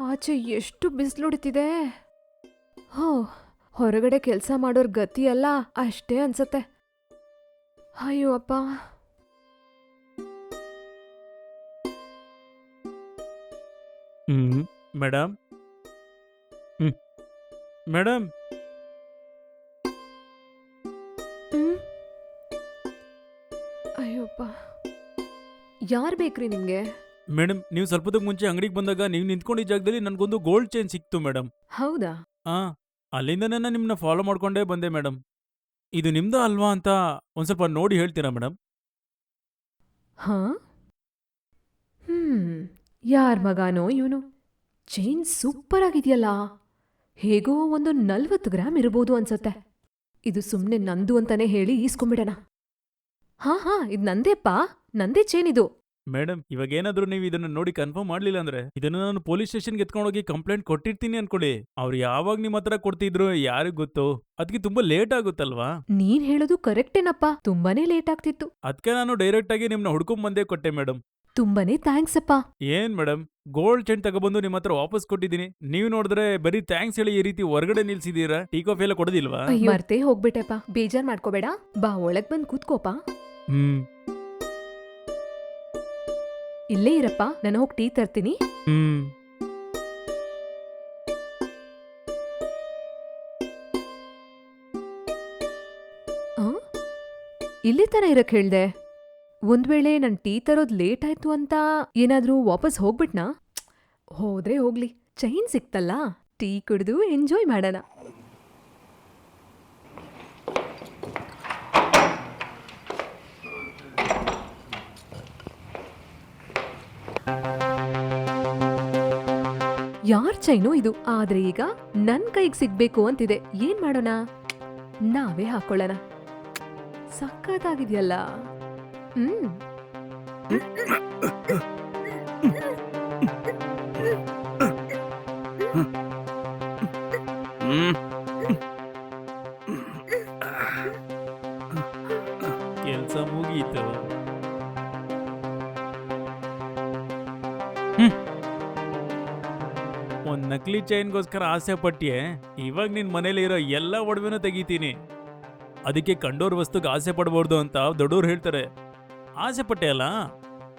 ಆಚೆ ಎಷ್ಟು ಬಿಸಿಲುಡಿತಿದೆ. ಹೋ ಹೊರಗಡೆ ಕೆಲಸ ಮಾಡೋರ್ ಗತಿ ಅಲ್ಲ ಅಷ್ಟೇ ಅನ್ಸತ್ತೆ. ಅಯ್ಯೋ ಅಪ್ಪ. ಹ್ಮ್ ಮೇಡಮ್ ಹ್ಮ್ ಮೇಡಮ್ ಹ್ಮ್? ಅಯ್ಯೋಪ್ಪ ಯಾರು ಬೇಕ್ರಿ ನಿಮ್ಗೆ? ಮೇಡಮ್ ನೀವು ಸ್ವಲ್ಪದಕ್ಕೆ ಮುಂಚೆ ಅಂಗಡಿಗೆ ಬಂದಾಗ ನೀವು ನಿಂತ್ಕೊಂಡಿದ್ದ ಜಾಗದಲ್ಲಿ ನನಗೊಂದು ಗೋಲ್ಡ್ ಚೈನ್ ಸಿಕ್ತು ಮೇಡಮ್ ಹೌದಾ? ಆ ಅಲ್ಲಿಂದ ನಾನು ನಿಮ್ಮನ್ನ ಫಾಲೋ ಮಾಡ್ಕೊಂಡೇ ಬಂದೆ ಮೇಡಮ್ ಇದು ನಿಮ್ದು ಅಲ್ವಾ ಅಂತ ಒಂದ್ ಸ್ವಲ್ಪ ನೋಡಿ ಹೇಳ್ತೀರಾ ಮೇಡಮ್ ಹಾ? ಹ್ಮ್ ಯಾರ್ ಮಗಾನೋ ಇವನು? ಚೈನ್ ಸೂಪರ್ ಆಗಿದೆಯಲ್ಲ. ಹೇಗೋ ಒಂದು ನಲ್ವತ್ತು ಗ್ರಾಮ್ ಇರ್ಬೋದು ಅನ್ಸತ್ತೆ. ಇದು ಸುಮ್ನೆ ನಂದು ಅಂತಾನೆ ಹೇಳಿ ಈಸ್ಕೊಂಬಿಡೋಣ ಹಾ ಹಾ ಇದು ನಂದೇಪ್ಪ. ನಂದೇ ಚೈನ್ ಇದು. ಮೇಡಮ್ ಇವಾಗ ಏನಾದ್ರೂ ನೀವು ಇದನ್ನ ನೋಡಿ ಕನ್ಫರ್ಮ್ ಮಾಡ್ಲಿಲ್ಲ ಅಂದ್ರೆ ಇದನ್ನ ನಾನು ಪೊಲೀಸ್ ಸ್ಟೇಷನ್ಗೆ ಎತ್ಕೊಂಡೋಗಿ ಕಂಪ್ಲೇಂಟ್ ಕೊಟ್ಟಿರ್ತೀನಿ ಅನ್ಕೊಳ್ಳಿ ಅವ್ರು ಯಾವಾಗ ನಿಮ್ ಹತ್ರ ಕೊಡ್ತಿದ್ರು ಯಾರಿಗ್ ಗೊತ್ತು? ಅದಕ್ಕೆ ತುಂಬಾ ಲೇಟ್ ಆಗುತ್ತಲ್ವಾ? ನೀನ್ ಹೇಳೋದು ಕರೆಕ್ಟೇನಪ್ಪ ತುಂಬಾನೇ ಲೇಟ್ ಆಗ್ತಿತ್ತು. ಅದಕ್ಕೆ ನಾನು ಡೈರೆಕ್ಟ್ ಆಗಿ ನಿಮ್ನ ಹುಡ್ಕೊಂಡ್ ಬಂದೇ ಕೊಟ್ಟೆ ಮೇಡಮ್ ತುಂಬಾನೇ ಥ್ಯಾಂಕ್ಸ್ ಅಪ್ಪ. ಏನ್ ಮೇಡಮ್ ಗೋಲ್ಡ್ ಚೈನ್ ತಗೊಬಂದು ನಿಮ್ ಹತ್ರ ವಾಪಸ್ ಕೊಟ್ಟಿದ್ದೀನಿ. ನೀವು ನೋಡಿದ್ರೆ ಬರೀ ಥ್ಯಾಂಕ್ಸ್ ಹೇಳಿ ಈ ರೀತಿ ಹೊರಗಡೆ ನಿಲ್ಸಿದೀರಾ? ಟೀ ಕಾಫಿ ಎಲ್ಲ ಕೊಡೋದಿಲ್ವಾ? ಮರ್ತೇ ಹೋಗ್ಬಿಟ್ಟೆಪ್ಪ. ಬೇಜಾರ್ ಮಾಡ್ಕೋಬೇಡ. ಬಾ ಒಳಗ್ ಬಂದ್ ಕೂತ್ಕೋಪಾ. ಹ್ಮ್. ಇಲ್ಲೇ ಇರಪ್ಪ ನಾನು ಹೋಗಿ ಟೀ ತರ್ತೀನಿ. ಹ್ಮ್. ಆ? ಇಲ್ಲಿ ತರ ಇರಕ್ ಹೇಳ್ದೆ? ಒಂದ್ ವೇಳೆ ನನ್ ಟೀ ತರೋದ್ ಲೇಟ್ ಆಯ್ತು ಅಂತ ಏನಾದ್ರೂ ವಾಪಸ್ ಹೋಗ್ಬಿಟ್ನಾ? ಹೋದ್ರೆ ಹೋಗ್ಲಿ. ಚೈನ್ ಸಿಕ್ತಲ್ಲ. ಟೀ ಕುಡಿದು ಎಂಜಾಯ್ ಮಾಡೋಣ. ಯಾರ್ ಚೈನು ಇದು? ಆದ್ರೆ ಈಗ ನನ್ ಕೈಗ್ ಸಿಗ್ಬೇಕು ಅಂತಿದೆ. ಏನ್ ಮಾಡೋಣ? ನಾವೇ ಹಾಕೊಳ್ಳೋಣ. ಸಕ್ಕತ್ತಾಗಿದೆಯಲ್ಲ ಹ್ಮ್. ಕೆಲ್ಸ ಮುಗೀತು. ನಕಲಿ ಚೈನ್ಗೋಸ್ಕರ ಆಸೆ ಪಟ್ಟಿಯೇ? ಇವಾಗ ನಿನ್ ಮನೇಲಿ ಇರೋ ಎಲ್ಲ ಒಡವೆನೂ ತೆಗಿತೀನಿ. ಅದಕ್ಕೆ ಕಂಡೋರ್ ವಸ್ತುಗೆ ಆಸೆ ಪಡಬಾರ್ದು ಅಂತ ದೊಡ್ಡೋರು ಹೇಳ್ತಾರೆ. ಆಸೆ ಪಟ್ಟೆ ಅಲ್ಲ?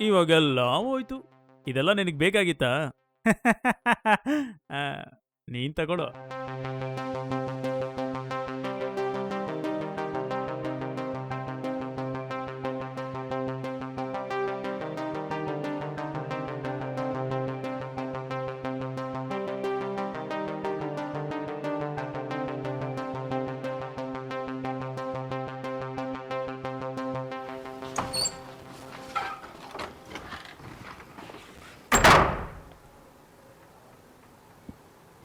ಇವಾಗೆಲ್ಲ ಹೋಯ್ತು. ಇದೆಲ್ಲ ನಿನಗೆ ಬೇಕಾಗಿತ್ತಾ? ನೀನ್ ತಗೊಳ್ಳೋ.